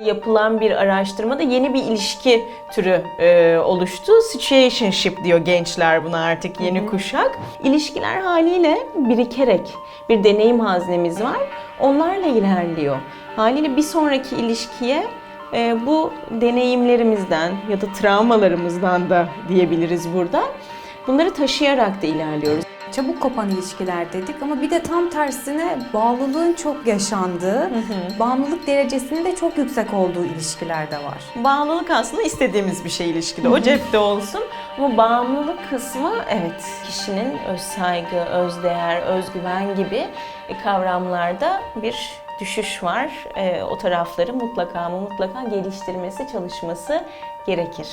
Yapılan bir araştırmada yeni bir ilişki türü e, oluştu. Situationship diyor gençler buna artık yeni kuşak. İlişkiler haliyle birikerek bir deneyim haznemiz var. Onlarla ilerliyor. Haliyle bir sonraki ilişkiye e, bu deneyimlerimizden ya da travmalarımızdan da diyebiliriz burada. Bunları taşıyarak da ilerliyoruz. Çabuk kopan ilişkiler dedik ama bir de tam tersine bağlılığın çok yaşandığı, bağımlılık derecesinin de çok yüksek olduğu ilişkiler de var. Bağlılık aslında istediğimiz bir şey ilişkide. O cepte olsun. Ama bağımlılık kısmı evet kişinin öz saygı, öz değer, özgüven gibi kavramlarda bir düşüş var. E, o tarafları mutlaka ama mutlaka geliştirmesi, çalışması gerekir.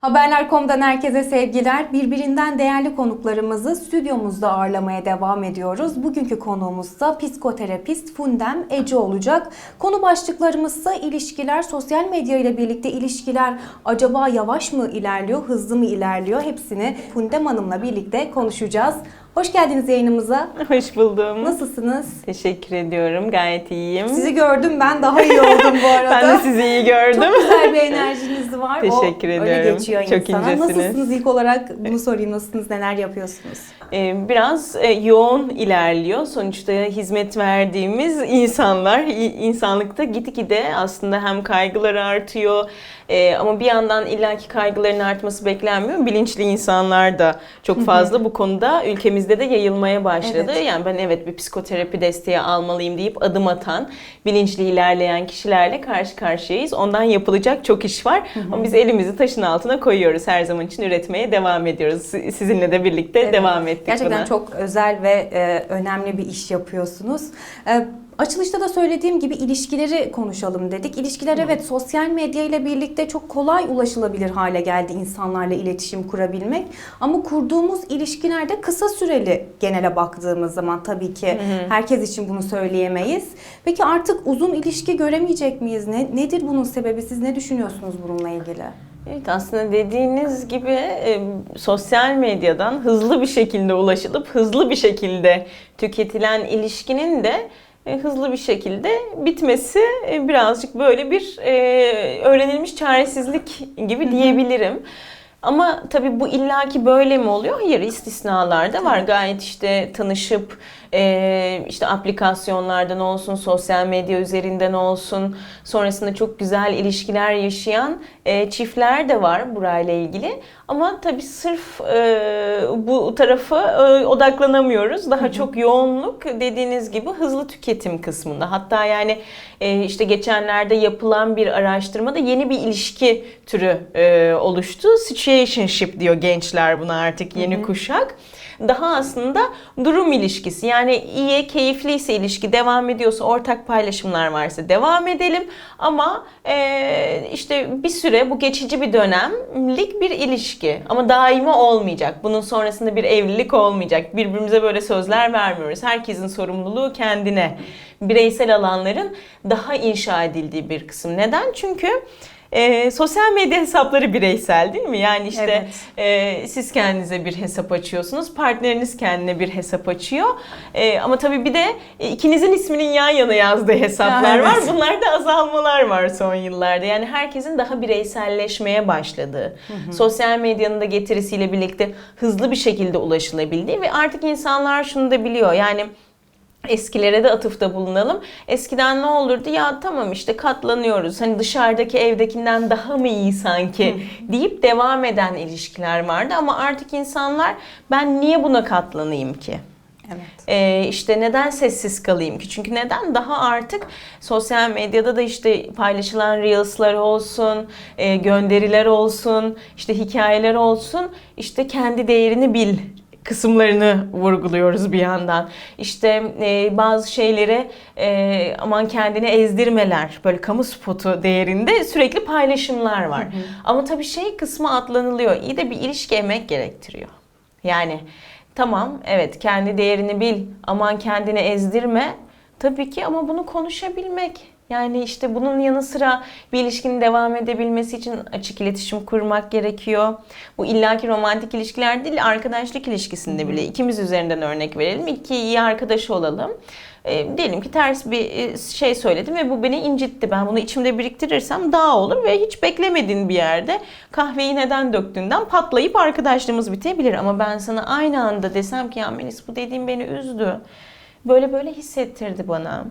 Haberler.com'dan herkese sevgiler. Birbirinden değerli konuklarımızı stüdyomuzda ağırlamaya devam ediyoruz. Bugünkü konuğumuz da psikoterapist Fundem Ece olacak. Konu başlıklarımızsa ilişkiler, sosyal medya ile birlikte ilişkiler acaba yavaş mı ilerliyor, hızlı mı ilerliyor? Hepsini Fundem Hanım'la birlikte konuşacağız. Hoş geldiniz yayınımıza. Hoş buldum. Nasılsınız? Teşekkür ediyorum. Gayet iyiyim. Sizi gördüm ben daha iyi oldum bu arada. ben de sizi iyi gördüm. Çok güzel bir enerjiniz var. Teşekkür o Öyle ediyorum. geçiyor Çok insana. incesiniz. Nasılsınız ilk olarak bunu sorayım. Nasılsınız? Neler yapıyorsunuz? Ee, biraz e, yoğun ilerliyor. Sonuçta hizmet verdiğimiz insanlar, insanlıkta gitgide aslında hem kaygılar artıyor e, ama bir yandan illaki kaygıların artması beklenmiyor. Bilinçli insanlar da çok fazla bu konuda ülkemizde de yayılmaya başladı. Evet. Yani ben evet bir psikoterapi desteği almalıyım deyip adım atan, bilinçli ilerleyen kişilerle karşı karşıyayız. Ondan yapılacak çok iş var. Ama biz elimizi taşın altına koyuyoruz. Her zaman için üretmeye devam ediyoruz. Si- Sizinle de birlikte Evet. devam ettik Gerçekten buna. çok özel ve e, önemli bir iş yapıyorsunuz. E, açılışta da söylediğim gibi ilişkileri konuşalım dedik. İlişkiler evet sosyal medya ile birlikte çok kolay ulaşılabilir hale geldi insanlarla iletişim kurabilmek. Ama kurduğumuz ilişkilerde kısa süreli genele baktığımız zaman tabii ki herkes için bunu söyleyemeyiz. Peki artık uzun ilişki göremeyecek miyiz? Ne, nedir bunun sebebi? Siz ne düşünüyorsunuz bununla ilgili? Evet aslında dediğiniz gibi e, sosyal medyadan hızlı bir şekilde ulaşılıp hızlı bir şekilde tüketilen ilişkinin de e, hızlı bir şekilde bitmesi e, birazcık böyle bir e, öğrenilmiş çaresizlik gibi diyebilirim. Ama tabii bu illaki böyle mi oluyor? Hayır istisnalar da var. Gayet işte tanışıp e, işte aplikasyonlardan olsun, sosyal medya üzerinden olsun, sonrasında çok güzel ilişkiler yaşayan e, çiftler de var burayla ilgili. Ama tabii sırf e, bu tarafa e, odaklanamıyoruz. Daha çok yoğunluk dediğiniz gibi hızlı tüketim kısmında. Hatta yani e, işte geçenlerde yapılan bir araştırmada yeni bir ilişki türü e, oluştu. Situationship diyor gençler buna artık yeni kuşak. Daha aslında durum ilişkisi. Yani iyi, keyifliyse ilişki devam ediyorsa, ortak paylaşımlar varsa devam edelim. Ama e, işte bir süre bu geçici bir dönemlik bir ilişki. Ama daimi olmayacak. Bunun sonrasında bir evlilik olmayacak. Birbirimize böyle sözler vermiyoruz. Herkesin sorumluluğu kendine. Bireysel alanların daha inşa edildiği bir kısım. Neden? Çünkü e, sosyal medya hesapları bireysel değil mi? Yani işte e, siz kendinize bir hesap açıyorsunuz, partneriniz kendine bir hesap açıyor. E, ama tabii bir de e, ikinizin isminin yan yana yazdığı hesaplar Evet. var. Bunlarda azalmalar var son yıllarda. Yani herkesin daha bireyselleşmeye başladığı, sosyal medyanın da getirisiyle birlikte hızlı bir şekilde ulaşılabildiği ve artık insanlar şunu da biliyor. Yani Eskilere de atıfta bulunalım. Eskiden ne olurdu? Ya tamam işte katlanıyoruz. Hani dışarıdaki evdekinden daha mı iyi sanki deyip devam eden ilişkiler vardı. Ama artık insanlar ben niye buna katlanayım ki? Evet. Ee, işte neden sessiz kalayım ki? Çünkü neden daha artık sosyal medyada da işte paylaşılan reels'lar olsun, e, gönderiler olsun, işte hikayeler olsun, işte kendi değerini bil kısımlarını vurguluyoruz bir yandan. İşte e, bazı şeyleri e, aman kendini ezdirmeler, böyle kamu spotu değerinde sürekli paylaşımlar var. Ama tabii şey kısmı atlanılıyor. İyi de bir ilişki emek gerektiriyor. Yani tamam evet kendi değerini bil, aman kendini ezdirme. Tabii ki ama bunu konuşabilmek, Yani işte bunun yanı sıra bir ilişkinin devam edebilmesi için açık iletişim kurmak gerekiyor. Bu illaki romantik ilişkiler değil, arkadaşlık ilişkisinde bile ikimiz üzerinden örnek verelim. İki iyi arkadaş olalım. E, diyelim ki ters bir e, şey söyledim ve bu beni incitti. Ben bunu içimde biriktirirsem daha olur ve hiç beklemediğin bir yerde kahveyi neden döktüğünden patlayıp arkadaşlığımız bitebilir. Ama ben sana aynı anda desem ki ya Melis bu dediğin beni üzdü. Böyle böyle hissettirdi bana.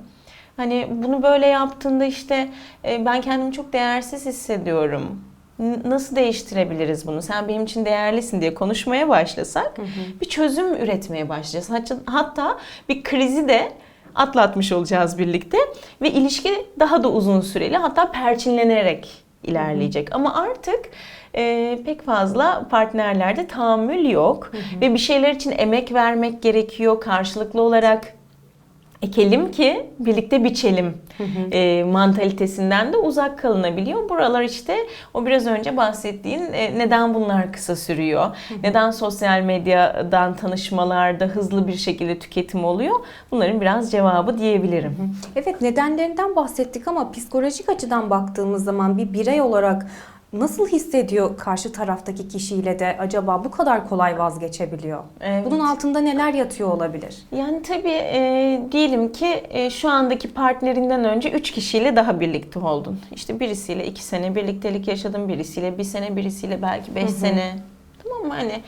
Hani bunu böyle yaptığında işte e, ben kendimi çok değersiz hissediyorum. N- Nasıl değiştirebiliriz bunu? Sen benim için değerlisin diye konuşmaya başlasak bir çözüm üretmeye başlayacağız. Hatta, hatta bir krizi de atlatmış olacağız birlikte ve ilişki daha da uzun süreli hatta perçinlenerek ilerleyecek. Ama artık e, pek fazla partnerlerde tahammül yok ve bir şeyler için emek vermek gerekiyor karşılıklı olarak ekelim ki birlikte biçelim e, mantalitesinden de uzak kalınabiliyor. Buralar işte o biraz önce bahsettiğin e, neden bunlar kısa sürüyor? Neden sosyal medyadan tanışmalarda hızlı bir şekilde tüketim oluyor? Bunların biraz cevabı diyebilirim. Evet nedenlerinden bahsettik ama psikolojik açıdan baktığımız zaman bir birey olarak nasıl hissediyor karşı taraftaki kişiyle de acaba bu kadar kolay vazgeçebiliyor? Evet. Bunun altında neler yatıyor olabilir? Yani tabii e, diyelim ki e, şu andaki partnerinden önce 3 kişiyle daha birlikte oldun. İşte birisiyle 2 sene birliktelik yaşadın, birisiyle 1 sene, birisiyle belki 5 sene. Tamam mı? Hani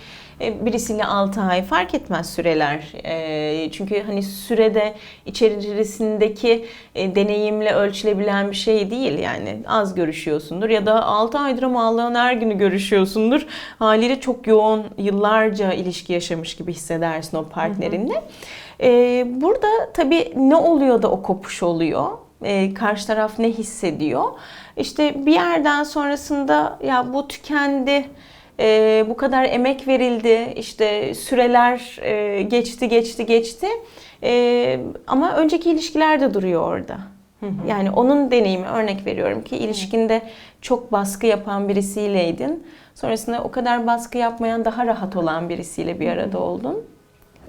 birisiyle 6 ay fark etmez süreler. E, çünkü hani sürede içerisindeki e, deneyimle ölçülebilen bir şey değil. Yani az görüşüyorsundur ya da 6 aydır ama Allah'ın her günü görüşüyorsundur. Haliyle çok yoğun yıllarca ilişki yaşamış gibi hissedersin o partnerinle. Ee, burada tabii ne oluyor da o kopuş oluyor? Karşı taraf ne hissediyor? İşte bir yerden sonrasında ya bu tükendi, e, bu kadar emek verildi, işte süreler e, geçti, geçti, geçti. E, ama önceki ilişkiler de duruyor orada. Yani onun deneyimi örnek veriyorum ki ilişkinde çok baskı yapan birisileydin. Sonrasında o kadar baskı yapmayan daha rahat olan birisiyle bir arada oldun.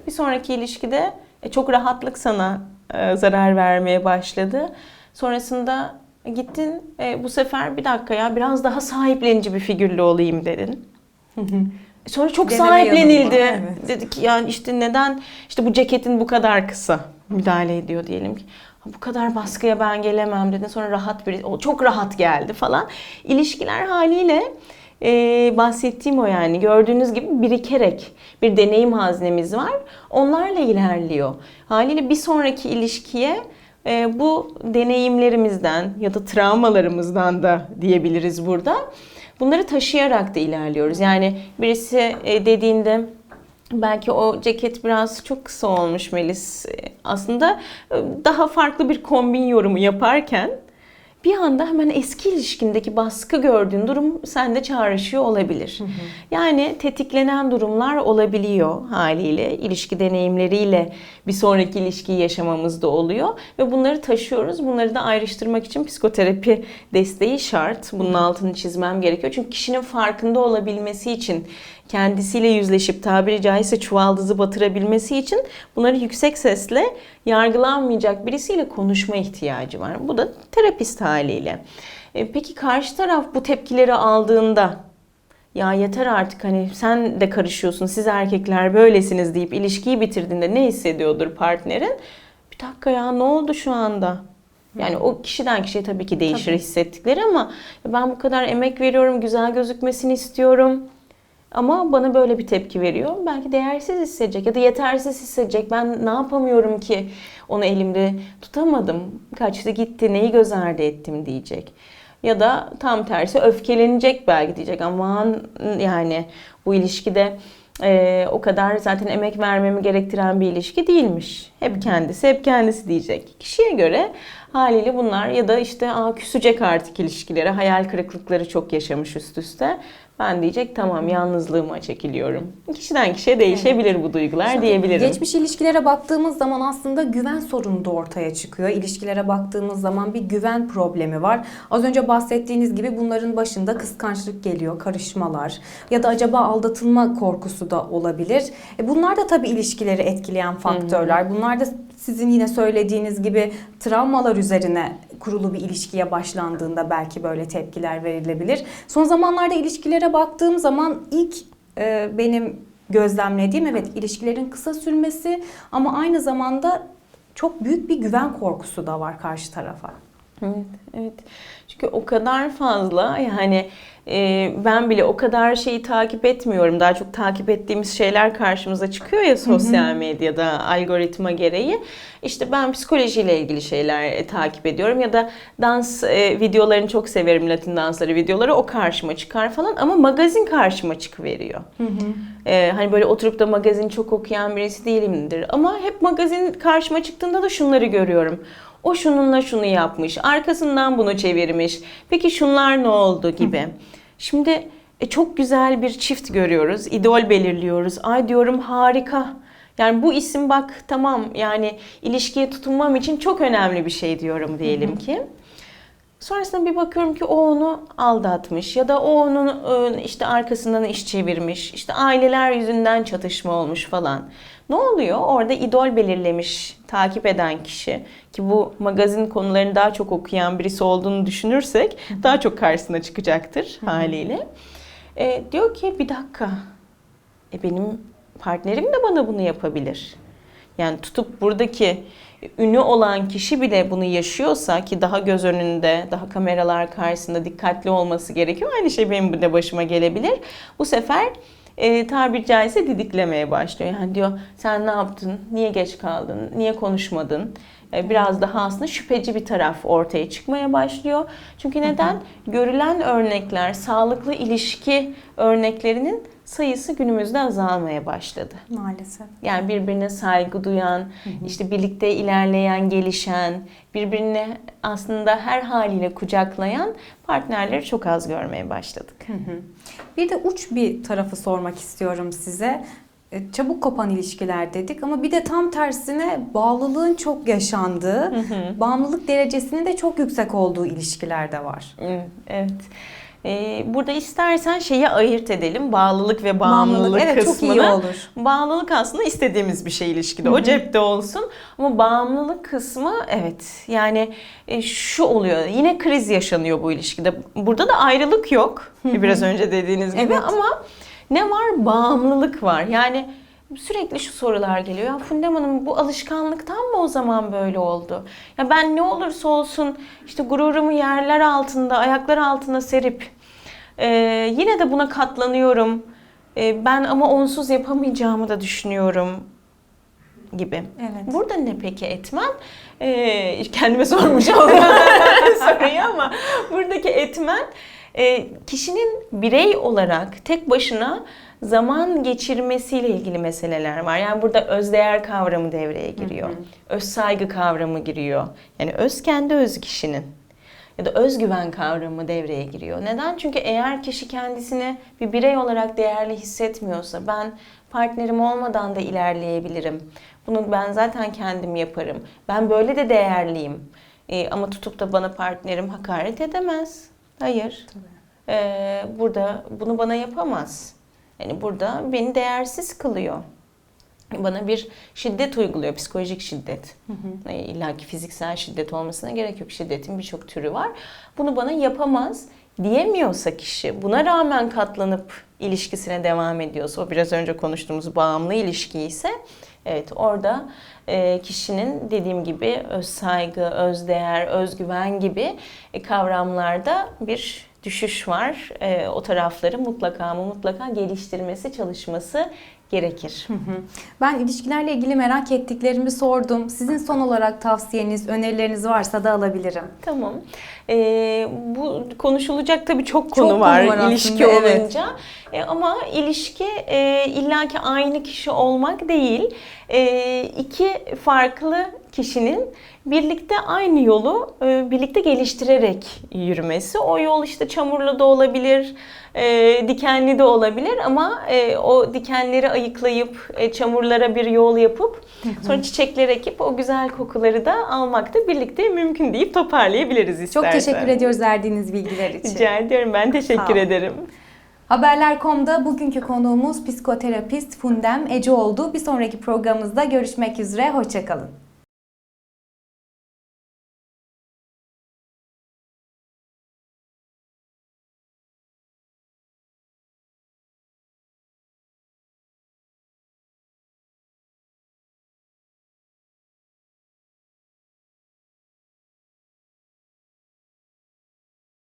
Bir sonraki ilişkide e, çok rahatlık sana e, zarar vermeye başladı. Sonrasında gittin e, bu sefer bir dakika ya biraz daha sahiplenici bir figürle olayım dedin. Sonra çok Deneme sahiplenildi. yanılma, evet. Dedik yani işte neden işte bu ceketin bu kadar kısa müdahale ediyor diyelim ki. Bu kadar baskıya ben gelemem dedin. Sonra rahat bir, o çok rahat geldi falan. İlişkiler haliyle e, bahsettiğim o yani gördüğünüz gibi birikerek bir deneyim haznemiz var. Onlarla ilerliyor. Haliyle bir sonraki ilişkiye e, bu deneyimlerimizden ya da travmalarımızdan da diyebiliriz burada. Bunları taşıyarak da ilerliyoruz. Yani birisi e, dediğinde belki o ceket biraz çok kısa olmuş Melis. E, Aslında e, daha farklı bir kombin yorumu yaparken bir anda hemen eski ilişkindeki baskı gördüğün durum sende çağrışıyor olabilir. Yani tetiklenen durumlar olabiliyor haliyle. ilişki deneyimleriyle bir sonraki ilişkiyi yaşamamız da oluyor. Ve bunları taşıyoruz. Bunları da ayrıştırmak için psikoterapi desteği şart. Bunun altını çizmem gerekiyor. Çünkü kişinin farkında olabilmesi için kendisiyle yüzleşip tabiri caizse çuvaldızı batırabilmesi için bunları yüksek sesle yargılanmayacak birisiyle konuşma ihtiyacı var. Bu da terapist haliyle. E, Peki karşı taraf bu tepkileri aldığında ya yeter artık hani sen de karışıyorsun siz erkekler böylesiniz deyip ilişkiyi bitirdiğinde ne hissediyordur partnerin? Bir dakika ya ne oldu şu anda? Yani o kişiden kişiye tabii ki değişir Tabii. hissettikleri ama ben bu kadar emek veriyorum, güzel gözükmesini istiyorum. Ama bana böyle bir tepki veriyor. Belki değersiz hissedecek ya da yetersiz hissedecek. Ben ne yapamıyorum ki onu elimde tutamadım. Kaçtı gitti neyi göz ardı ettim diyecek. Ya da tam tersi öfkelenecek belki diyecek. Aman yani bu ilişkide e, o kadar zaten emek vermemi gerektiren bir ilişki değilmiş. Hep kendisi, hep kendisi diyecek. Kişiye göre haliyle bunlar ya da işte Aa, küsecek artık ilişkilere, hayal kırıklıkları çok yaşamış üst üste. Ben diyecek tamam yalnızlığıma çekiliyorum. Kişiden kişiye değişebilir bu duygular diyebilirim. Geçmiş ilişkilere baktığımız zaman aslında güven sorunu da ortaya çıkıyor. İlişkilere baktığımız zaman bir güven problemi var. Az önce bahsettiğiniz gibi bunların başında kıskançlık geliyor, karışmalar ya da acaba aldatılma korkusu da olabilir. E bunlar da tabii ilişkileri etkileyen faktörler. Bunlar da sizin yine söylediğiniz gibi travmalar üzerine kurulu bir ilişkiye başlandığında belki böyle tepkiler verilebilir. Son zamanlarda ilişkilere baktığım zaman ilk e, benim gözlemlediğim evet ilişkilerin kısa sürmesi ama aynı zamanda çok büyük bir güven korkusu da var karşı tarafa. Evet, evet. Çünkü o kadar fazla yani e, ben bile o kadar şeyi takip etmiyorum. Daha çok takip ettiğimiz şeyler karşımıza çıkıyor ya sosyal medyada algoritma gereği. İşte ben psikolojiyle ilgili şeyler e, takip ediyorum ya da dans e, videolarını çok severim Latin dansları videoları o karşıma çıkar falan ama magazin karşıma çıkıveriyor. Ee, hani böyle oturup da magazin çok okuyan birisi değilimdir. Ama hep magazin karşıma çıktığında da şunları görüyorum. O şununla şunu yapmış, arkasından bunu çevirmiş. Peki şunlar ne oldu gibi. Şimdi e, çok güzel bir çift görüyoruz, idol belirliyoruz. Ay diyorum harika. Yani bu isim bak tamam yani ilişkiye tutunmam için çok önemli bir şey diyorum diyelim ki. Sonrasında bir bakıyorum ki o onu aldatmış ya da o onun e, işte arkasından iş çevirmiş. işte aileler yüzünden çatışma olmuş falan. Ne oluyor? Orada idol belirlemiş takip eden kişi ki bu magazin konularını daha çok okuyan birisi olduğunu düşünürsek daha çok karşısına çıkacaktır haliyle. E, diyor ki bir dakika e, benim partnerim de bana bunu yapabilir. Yani tutup buradaki ünlü olan kişi bile bunu yaşıyorsa ki daha göz önünde, daha kameralar karşısında dikkatli olması gerekiyor. Aynı şey benim de başıma gelebilir. Bu sefer e, tabiri caizse didiklemeye başlıyor. Yani diyor sen ne yaptın, niye geç kaldın, niye konuşmadın? E, biraz daha aslında şüpheci bir taraf ortaya çıkmaya başlıyor. Çünkü neden? Görülen örnekler, sağlıklı ilişki örneklerinin sayısı günümüzde azalmaya başladı. Maalesef. Yani birbirine saygı duyan, işte birlikte ilerleyen, gelişen, birbirini aslında her haliyle kucaklayan partnerleri çok az görmeye başladık. Bir de uç bir tarafı sormak istiyorum size. E, Çabuk kopan ilişkiler dedik ama bir de tam tersine bağlılığın çok yaşandığı, bağımlılık derecesinin de çok yüksek olduğu ilişkiler de var. Evet. evet. Ee, burada istersen şeyi ayırt edelim. Bağlılık ve bağımlılık, evet kısmını. çok iyi olur. Bağlılık aslında istediğimiz bir şey ilişkide. O cepte olsun. Ama bağımlılık kısmı evet. Yani e, şu oluyor. Yine kriz yaşanıyor bu ilişkide. Burada da ayrılık yok. Biraz önce dediğiniz gibi Evet. ama ne var? Bağımlılık var. Yani sürekli şu sorular geliyor. Ya Fundem Hanım bu alışkanlıktan mı o zaman böyle oldu? Ya ben ne olursa olsun işte gururumu yerler altında, ayaklar altına serip e, yine de buna katlanıyorum. E, ben ama onsuz yapamayacağımı da düşünüyorum gibi. Evet. Burada ne peki etmen? Ee, kendime sormuş oldum soruyu ama buradaki etmen e, kişinin birey olarak tek başına zaman geçirmesiyle ilgili meseleler var. Yani burada özdeğer kavramı devreye giriyor. Öz saygı kavramı giriyor. Yani öz kendi öz kişinin ya da özgüven kavramı devreye giriyor. Neden? Çünkü eğer kişi kendisini bir birey olarak değerli hissetmiyorsa ben partnerim olmadan da ilerleyebilirim. Bunu ben zaten kendim yaparım. Ben böyle de değerliyim. Ee, ama tutup da bana partnerim hakaret edemez. Hayır. Ee, burada bunu bana yapamaz. Yani burada beni değersiz kılıyor bana bir şiddet uyguluyor, psikolojik şiddet. E, İlla ki fiziksel şiddet olmasına gerek yok. Şiddetin birçok türü var. Bunu bana yapamaz diyemiyorsa kişi, buna rağmen katlanıp ilişkisine devam ediyorsa, o biraz önce konuştuğumuz bağımlı ilişki ise, evet orada e, kişinin dediğim gibi öz saygı, öz değer, özgüven gibi e, kavramlarda bir düşüş var. E, o tarafları mutlaka ama mutlaka geliştirmesi, çalışması gerekir. Ben ilişkilerle ilgili merak ettiklerimi sordum. Sizin son olarak tavsiyeniz, önerileriniz varsa da alabilirim. Tamam. Ee, bu konuşulacak tabii çok konu Çok konu var, var ilişki aslında, evet. olunca. E, ama ilişki e, illaki aynı kişi olmak değil. E, iki farklı kişinin birlikte aynı yolu e, birlikte geliştirerek yürümesi. O yol işte çamurlu da olabilir, e, dikenli de olabilir ama e, o dikenleri ayıklayıp çamurlara bir yol yapıp sonra çiçekler ekip o güzel kokuları da almak da birlikte mümkün deyip toparlayabiliriz Çok istersen. teşekkür ediyoruz verdiğiniz bilgiler için. Rica ediyorum. Ben teşekkür ederim. Haberler.com'da bugünkü konuğumuz psikoterapist Fundem Ece oldu. Bir sonraki programımızda görüşmek üzere. Hoşçakalın.